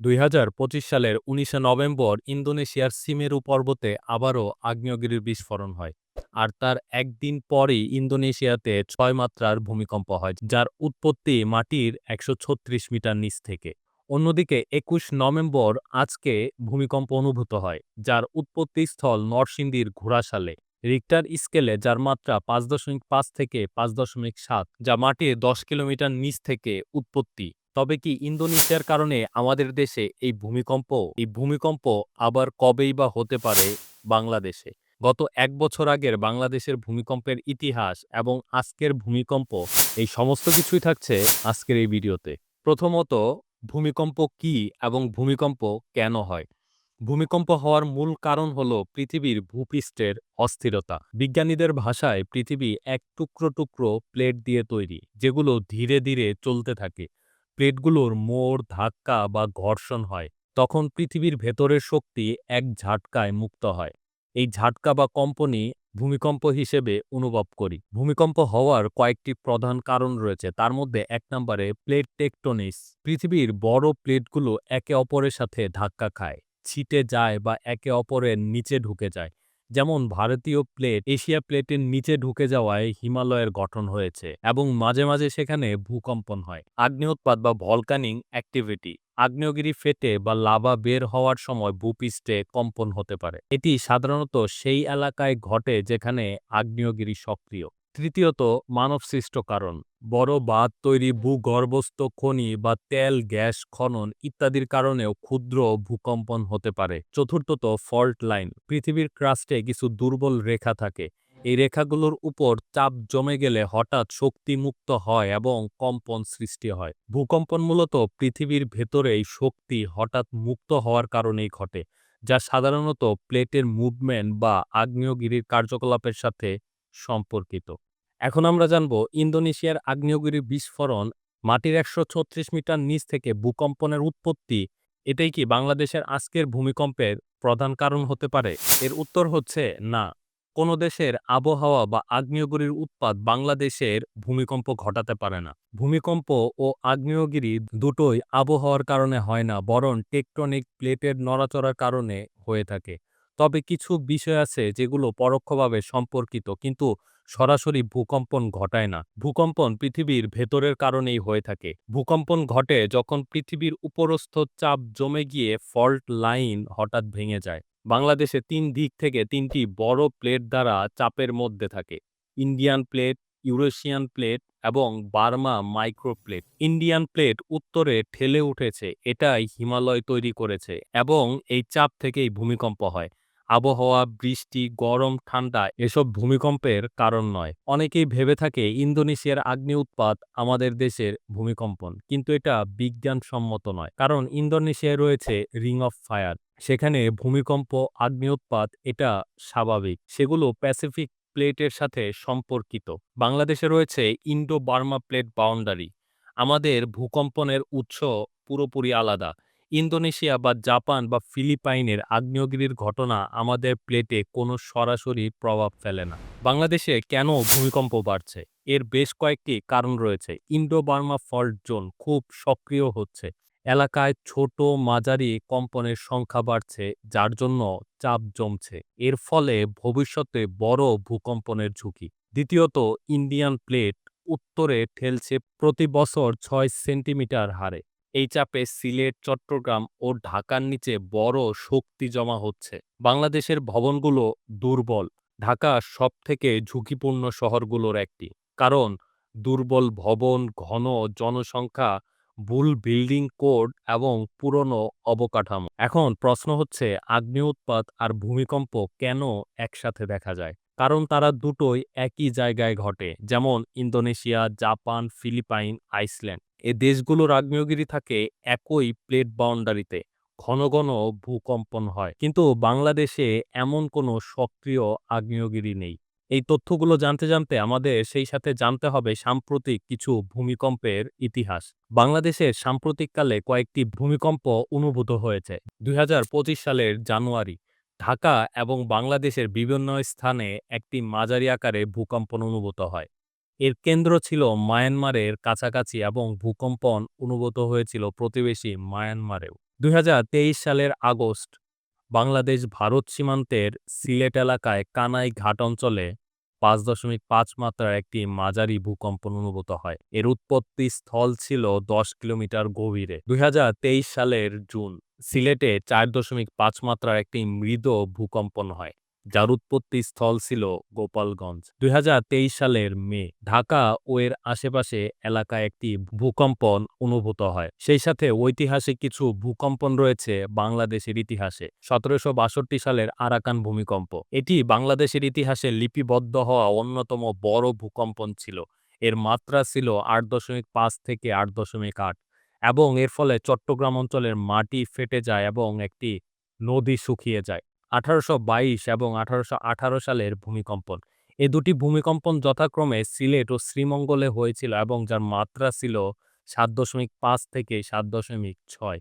দুই হাজার পঁচিশ সালের উনিশে নভেম্বর ইন্দোনেশিয়ার সিমেরু পর্বতে আবারও আগ্নেয়গিরির বিস্ফোরণ হয় আর তার একদিন পরেই ইন্দোনেশিয়াতে ছয় মাত্রার ভূমিকম্প হয়, যার উৎপত্তি মাটির একশো ছত্রিশ মিটার নিচ থেকে। অন্যদিকে একুশ নভেম্বর আজকে ভূমিকম্প অনুভূত হয়, যার উৎপত্তিস্থল নরসিংদীর ঘোড়াশালে। রিক্টার স্কেলে যার মাত্রা পাঁচ দশমিক পাঁচ থেকে পাঁচ দশমিক সাত, যা মাটির দশ কিলোমিটার নিচ থেকে উৎপত্তি। তবে কি ইন্দোনেশিয়ার কারণে আমাদের দেশে এই ভূমিকম্প এই ভূমিকম্প আবার কবেই বা হতে পারে বাংলাদেশে? গত এক বছর আগের বাংলাদেশের ভূমিকম্পের ইতিহাস এবং আজকের ভূমিকম্প, এই সমস্ত কিছুই থাকছে আজকের এই ভিডিওতে। প্রথমত, ভূমিকম্প কি এবং ভূমিকম্প কেন হয়? ভূমিকম্প হওয়ার মূল কারণ হল পৃথিবীর ভূপৃষ্ঠের অস্থিরতা। বিজ্ঞানীদের ভাষায় পৃথিবী এক টুকরো টুকরো প্লেট দিয়ে তৈরি, যেগুলো ধীরে ধীরে চলতে থাকে। প্লেটগুলোর মোড়, ধাক্কা বা ঘর্ষণ হয়, তখন পৃথিবীর ভেতরের শক্তি এক ঝাটকায় মুক্ত হয়। এই ঝাটকা বা কম্পনই ভূমিকম্প হিসেবে অনুভব করি। ভূমিকম্প হওয়ার কয়েকটি প্রধান কারণ রয়েছে, তার মধ্যে এক নম্বরে প্লেট টেকটোনিস। পৃথিবীর বড় প্লেটগুলো একে অপরের সাথে ধাক্কা খায়, ছিটে যায় বা একে অপরের নিচে ঢুকে যায়। যেমন ভারতীয় প্লেট এশিয়া প্লেটের নিচে ঢুকে যাওয়ায় হিমালয়ের গঠন হয়েছে এবং মাঝে মাঝে সেখানে ভূকম্পন হয়। আগ্নেয়োৎপাত বা ভলকানিং অ্যাক্টিভিটি আগ্নেয়গিরি ফেটে বা লাভা বের হওয়ার সময় ভূপৃষ্ঠে কম্পন হতে পারে। এটি সাধারণত সেই এলাকায় ঘটে যেখানে আগ্নেয়গিরি সক্রিয়। তৃতীয়ত, মানবসৃষ্ট কারণ। বড় বাঁধ তৈরি, ভূগর্ভস্থ খনি বা তেল, গ্যাস, খনন ইত্যাদির কারণেও ক্ষুদ্র ভূকম্পন হতে পারে। চতুর্থত, ফল্ট লাইন। পৃথিবীর ক্রাস্টে কিছু দুর্বল রেখা থাকে। এই রেখাগুলোর উপর চাপ জমে গেলে হঠাৎ শক্তি মুক্ত হয় এবং কম্পন সৃষ্টি হয়। ভূকম্পন মূলত পৃথিবীর ভেতরেই শক্তি হঠাৎ মুক্ত হওয়ার কারণেই ঘটে, যা সাধারণত প্লেটের মুভমেন্ট বা আগ্নেয়গিরির কার্যকলাপের সাথে সম্পর্কিত। এখন আমরা জানব ইন্দোনেশিয়ার আগ্নেয়গিরি বিস্ফোরণ মাটির একশো ছত্রিশ মিটার নিচ থেকে ভূকম্পনের উৎপত্তি, এটাই কি বাংলাদেশের আজকের ভূমিকম্পের প্রধান কারণ হতে পারে? এর উত্তর হচ্ছে না। কোনো দেশের আবহাওয়া বা আগ্নেয়গিরির উৎপাদ বাংলাদেশের ভূমিকম্প ঘটাতে পারে না। ভূমিকম্প ও আগ্নেয়গিরি দুটোই আবহাওয়ার কারণে হয় না, বরং টেকটনিক প্লেটের নড়াচড়ার কারণে হয়ে থাকে। তবে কিছু বিষয় আছে যেগুলো পরোক্ষভাবে সম্পর্কিত, কিন্তু সরাসরি ভূকম্পন ঘটায় না। ভূকম্পন পৃথিবীর ভেতরের কারণেই হয়ে থাকে। ভূকম্পন ঘটে যখন পৃথিবীর উপরস্থ চাপ জমে গিয়ে ফল্ট লাইন হঠাৎ ভেঙে যায়। বাংলাদেশে তিন দিক থেকে তিনটি বড় প্লেট দ্বারা চাপের মধ্যে থাকে। ইন্ডিয়ান প্লেট, ইউরেশিয়ান প্লেট এবং Burma micro plate. Indian plate উত্তরে ঠেলে উঠেছে, এটাই হিমালয় তৈরি করেছে এবং এই চাপ থেকেই ভূমিকম্প হয়। আবহাওয়া, বৃষ্টি, গরম, ঠান্ডা এসব ভূমিকম্পের কারণ নয়। অনেকেই ভেবে থাকে ইন্দোনেশিয়ার আগ্নে উৎপাত আমাদের দেশের ভূমিকম্পন, কিন্তু এটা বিজ্ঞানসম্মত নয়। কারণ ইন্দোনেশিয়ায় রয়েছে রিং অফ ফায়ার। সেখানে ভূমিকম্প আগ্নেয়োৎপাত এটা স্বাভাবিক। সেগুলো প্যাসিফিক প্লেটের সাথে সম্পর্কিত। বাংলাদেশে রয়েছে ইন্ডো বার্মা প্লেট বাউন্ডারি। আমাদের ভূকম্পনের উৎস পুরোপুরি আলাদা। ইন্দোনেশিয়া বা জাপান বা ফিলিপাইনের আগ্নেয়গিরির ঘটনা আমাদের প্লেটে কোনো সরাসরি প্রভাব ফেলে না। বাংলাদেশে কেন ভূমিকম্প বাড়ছে? এর বেশ কয়েকটি কারণ রয়েছে। ইন্ডো বার্মা ফল্ট জোন খুব সক্রিয় হচ্ছে। এলাকায় ছোট মাঝারি কম্পনের সংখ্যা বাড়ছে, যার জন্য চাপ জমছে। এর ফলে ভবিষ্যতে বড় ভূকম্পনের ঝুঁকি। দ্বিতীয়ত, ইন্ডিয়ান প্লেট উত্তরে ঠেলছে প্রতি বছর ছয় সেন্টিমিটার হারে। এই চাপে সিলেট, চট্টগ্রাম ও ঢাকার নিচে বড় শক্তি জমা হচ্ছে। বাংলাদেশের ভবনগুলো দুর্বল। ঢাকা সব থেকে ঝুঁকিপূর্ণ শহরগুলোর একটি। কারণ, দুর্বল ভবন, ঘন জনসংখ্যা, ভুল বিল্ডিং কোড এবং পুরনো অবকাঠামো। এখন প্রশ্ন হচ্ছে আগ্নেয় উৎপাত আর ভূমিকম্প কেন একসাথে দেখা যায়? কারণ তারা দুটোই একই জায়গায় ঘটে, যেমন ইন্দোনেশিয়া, জাপান, ফিলিপাইন, আইসল্যান্ড। এ দেশগুলোর আগ্নেয়গিরি থাকে একই প্লেট বাউন্ডারিতে, ঘন ঘন ভূকম্পন হয়। কিন্তু বাংলাদেশে এমন কোনো সক্রিয় আগ্নেয়গিরি নেই। এই তথ্যগুলো জানতে জানতে আমাদের সেই সাথে জানতে হবে সাম্প্রতিক কিছু ভূমিকম্পের ইতিহাস। বাংলাদেশের সাম্প্রতিককালে কয়েকটি ভূমিকম্প অনুভূত হয়েছে। দুই হাজার পঁচিশ সালের জানুয়ারি, ঢাকা এবং বাংলাদেশের বিভিন্ন স্থানে একটি মাঝারি আকারে ভূকম্পন অনুভূত হয়। এর কেন্দ্র ছিল মায়ানমারের কাছাকাছি এবং ভূকম্পন অনুভূত হয়েছিল প্রতিবেশী মায়ানমারেও। দুই হাজার তেইশ সালের আগস্ট, বাংলাদেশ ভারত সীমান্তের সিলেট এলাকায় কানাই ঘাট অঞ্চলে পাঁচ দশমিক পাঁচ মাত্রার একটি মাঝারি ভূকম্পন অনুভূত হয়। এর উৎপত্তি স্থল ছিল দশ কিলোমিটার গভীরে। দুই হাজার তেইশ সালের জুন, সিলেটে চার দশমিক পাঁচ মাত্রার একটি মৃদ ভূকম্পন হয়। যার উৎপত্তি স্থল ছিল গোপালগঞ্জ। দুই হাজার তেইশ সালের মে, ঢাকা ও এর আশেপাশে এলাকায় একটি ভূকম্পন অনুভূত হয়। সেই সাথে ঐতিহাসিক কিছু ভূকম্পন রয়েছে বাংলাদেশের ইতিহাসে। সতেরোশো বাষট্টি সালের আরাকান ভূমিকম্প। এটি বাংলাদেশের ইতিহাসে লিপিবদ্ধ হওয়া অন্যতম বড় ভূকম্পন ছিল। এর মাত্রা ছিল আট দশমিক পাঁচ থেকে আট দশমিক আট এবং এর ফলে চট্টগ্রাম অঞ্চলের মাটি ফেটে যায় এবং একটি নদী শুকিয়ে যায়। আঠারোশো বাইশ এবং আঠারোশো আঠারো সালের ভূমিকম্পন। এ দুটি ভূমিকম্পন যথাক্রমে সিলেট ও শ্রীমঙ্গলে হয়েছিল এবং যার মাত্রা ছিল সাত দশমিক পাঁচ থেকে সাত দশমিক ছয়।